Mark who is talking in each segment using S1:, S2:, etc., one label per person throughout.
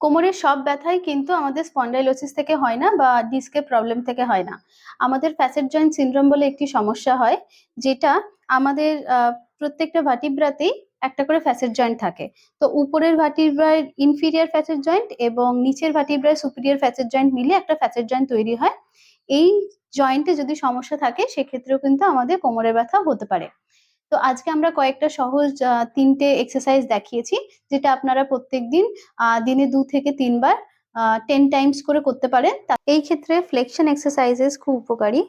S1: কোমরের সব ব্যথাই কিন্তু আমাদের স্পন্ডাইলোসিস থেকে হয় না বা ডিস্কের প্রবলেম থেকে হয় না। আমাদের ফ্যাসেট জয়েন্ট সিনড্রোম বলে একটি সমস্যা হয়, যেটা আমাদের প্রত্যেকটা ভাটিব্রাতেই একটা করে ফ্যাসেট জয়েন্ট থাকে। তো উপরের ভার্টিব্রায় ইনফিরিয়ার ফ্যাসেট জয়েন্ট এবং নিচের ভাটিব্রায় সুপিরিয়র ফ্যাসেট জয়েন্ট মিলে একটা ফ্যাসেট জয়েন্ট তৈরি হয়। এই জয়েন্টে যদি সমস্যা থাকে, সেক্ষেত্রেও কিন্তু আমাদের কোমরের ব্যথা হতে পারে। তো আজকে আমরা কয়েকটা সহজ তিনটে এক্সারসাইজ দেখিয়েছি যেটা আপনারা প্রত্যেকদিন আহ, দিনে দু থেকে তিনবার টেন টাইমস করে করতে পারেন। এই ক্ষেত্রে ফ্লেকশন এক্সারসাইজেস খুব উপকারী।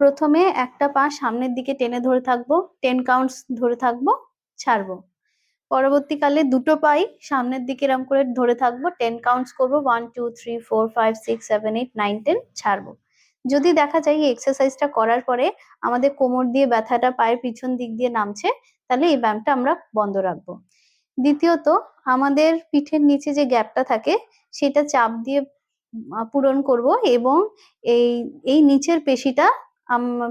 S1: প্রথমে একটা পা সামনের দিকে টেনে ধরে থাকব টেন কাউন্টস ধরে থাকব ছাড়বো। পরবর্তীকালে দুটো পাই সামনের দিকে এরম করে ধরে থাকব টেন কাউন্টস করব one two three four five six seven eight nine ten ছাড়বো। যদি দেখা যায় এই এক্সারসাইজটা করার পরে আমাদের কোমর দিয়ে ব্যথাটা পায়ের পিছন দিক দিয়ে নামছে, তাহলে এই ব্যায়ামটা আমরা বন্ধ রাখব। দ্বিতীয়ত, আমাদের পিঠের নিচে যে গ্যাপটা থাকে, সেটা চাপ দিয়ে পূরণ করব এবং এই এই নিচের পেশিটা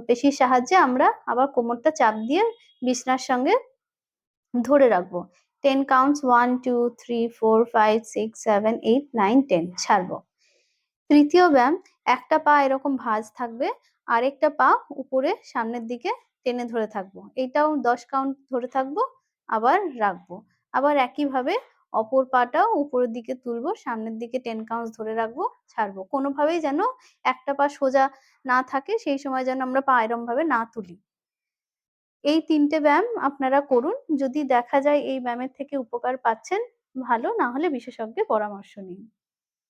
S1: পেশির সাহায্যে আমরা আবার কোমরটা চাপ দিয়ে বিছনার সঙ্গে ধরে রাখব। Ten counts one two three four five six seven eight nine ten ছাড়বো। তৃতীয় ব্যায়াম একটা পা এরকম ভাঁজ থাকবে, আরেকটা পা উপরে সামনের দিকে টেনে ধরে থাকব। এটাও দশ কাউন্ট ধরে থাকব, আবার রাখব। আবার একইভাবে অপর পাটাও উপরের দিকে তুলবো, সামনের দিকে টেন কাউন্টস ধরে রাখব, ছাড়বো। কোনোভাবেই যেন একটা পা সোজা না থাকে, সেই সময় যেন আমরা পা এরম ভাবে না তুলি। এই তিনটে ব্যায়াম আপনারা করুন। যদি দেখা যায় এই ব্যায়ামের থেকে উপকার পাচ্ছেন, ভালো। না হলে বিশেষজ্ঞের পরামর্শ নিন।